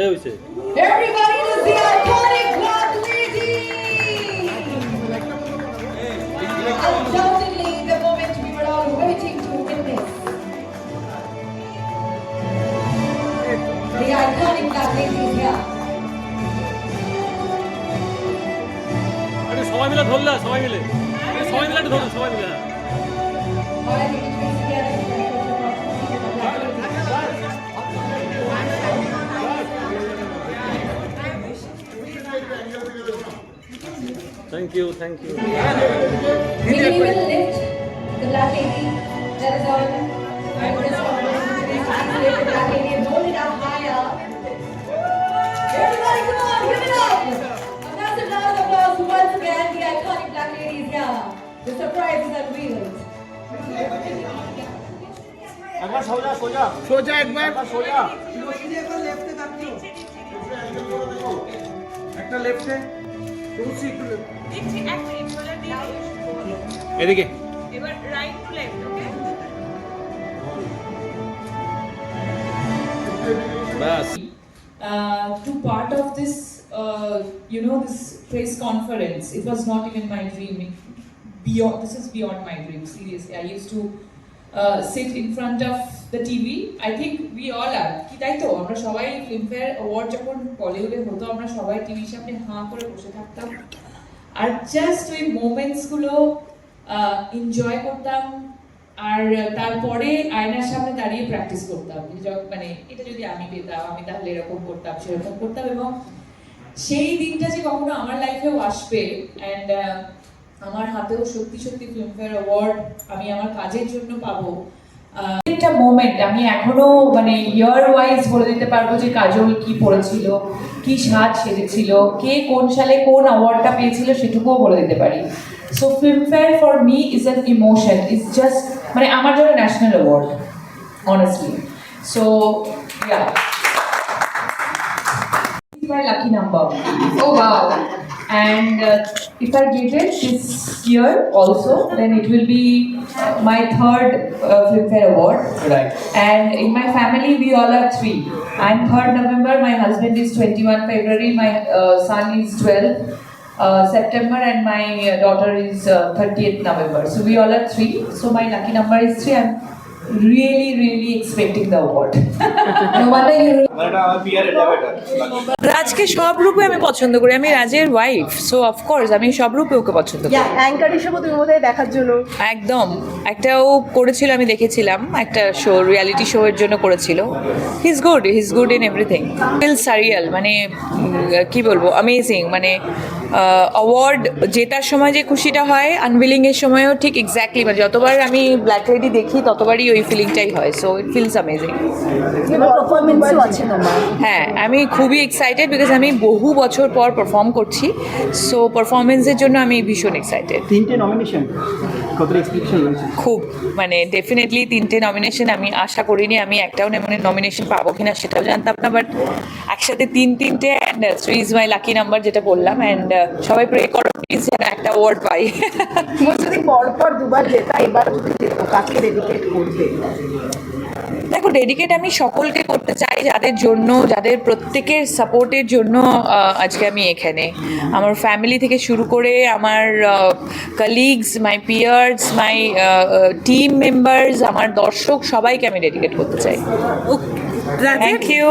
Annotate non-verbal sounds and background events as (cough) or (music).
এই হইছে Everybody is the iconic Black Lady! Undoubtedly the moment we were all waiting to witness. The iconic Black Lady is here. আরে সবাই মিলে ধরলে সবাই মিলে সবাই মিলে সবাই মিলে Thank you, thank you. We will lift the black lady. That is all. I would just want to lift the black lady and hold it up higher. Everybody, come on, give it up. A massive round of applause once again. The iconic black lady is here. The surprise is unveiled. अगर सो जा सो जा सो जा एक बार सो जा left से एक left से দেখছি এক মিনিট চলে দিই এদিকে এবার রাইট টু লেফট ওকে ব্যাস uh, to part of this, uh, you know, this press conference. It was not even my dream. It- Beyond this is beyond my dream. Seriously, I used to uh, sit in front of the TV. I think we all are. কি তাই তো আমরা সবাই Filmfare award যখন বলিউডে হতো, আমরা সবাই টিভির সামনে হাঁ করে বসে থাকতাম আর জাস্ট ওই মোমেন্টসগুলো এনজয় করতাম আর তারপরে আয়নার সামনে দাঁড়িয়ে প্র্যাকটিস করতাম মানে এটা যদি আমি পেতাম, আমি তাহলে এরকম করতাম, সেরকম করতাম এবং সেই দিনটা যে কখনো আমার লাইফেও আসবে অ্যান্ড আমার হাতেও সত্যি সত্যি ফিল্মফেয়ার অ্যাওয়ার্ড আমি আমার কাজের জন্য পাবো। একটা মোমেন্ট আমি এখনও মানে ইয়ার ওয়াইজ বলে দিতে পারব যে কাজল কি পড়েছিল, কি সাজ সেজেছিল, কে কোন সালে কোন অ্যাওয়ার্ডটা পেয়েছিল সেটুকুও বলে দিতে পারি। So Filmfare for me is an emotion is just মানে আমার জন্য national award honestly so yeah my lucky number. Oh wow! And uh, if I get it this year also, then it will be my third uh, Filmfare Award. Right. And in my family, we all are three. I'm 3rd November, my husband is 21 February, my uh, son is 12 uh, September, and my uh, daughter is uh, 30th November. So we all are three. So my lucky number is three. I'm really, really expecting the award. (laughs) no wonder you মানে রাজকে সব রূপে আমি পছন্দ করি। আমি রাজের wife so of course আমি সব রূপে ওকে পছন্দ করি। অ্যাঙ্কার হিসেবে তুমি বোধহয় দেখার জন্য। একদম। একটা ও করেছিল আমি দেখেছিলাম। একটা শো রিয়ালিটি শো এর জন্য করেছিল। He's good he's good in everything feel surreal মানে কি বলব? অ্যামেজিং মানে অ্যাওয়ার্ড জেতার সময় যে খুশিটা হয় আনভিলিং এর সময়ও ঠিক এক্স্যাক্টলি মানে যতবার আমি ব্ল্যাক লেডি দেখি ততবারই ওই ফিলিংটাই হয় সো ইট ফিলস অ্যামেজিং হ্যাঁ আমি খুবই এক্সাইটেড বিকজ আমি বহু বছর পর পারফর্ম করছি সো পারফরমেন্সের জন্য আমি ভীষণ এক্সাইটেড তিনটে নমিনেশন খুব মানে ডেফিনেটলি তিনটে নমিনেশন আমি আশা করিনি আমি একটাও মানে নমিনেশন পাবো কিনা সেটাও জানতাম না বাট একসাথে তিন তিনটে and three is my lucky number যেটা বললাম অ্যান্ড সবাই প্রে করো প্লিজ যেন একটা অ্যাওয়ার্ড পাই। যদি পরপর দুবার জেতা এবার যদি যেত কাকে ডেডিকেট করবে। দেখো ডেডিকেট আমি সকলকে করতে চাই যাদের জন্য যাদের প্রত্যেকের সাপোর্টের জন্য আহ, আজকে আমি এখানে। আমার ফ্যামিলি থেকে শুরু করে আমার colleagues my peers my team members আমার দর্শক সবাইকে আমি ডেডিকেট করতে চাই। Thank you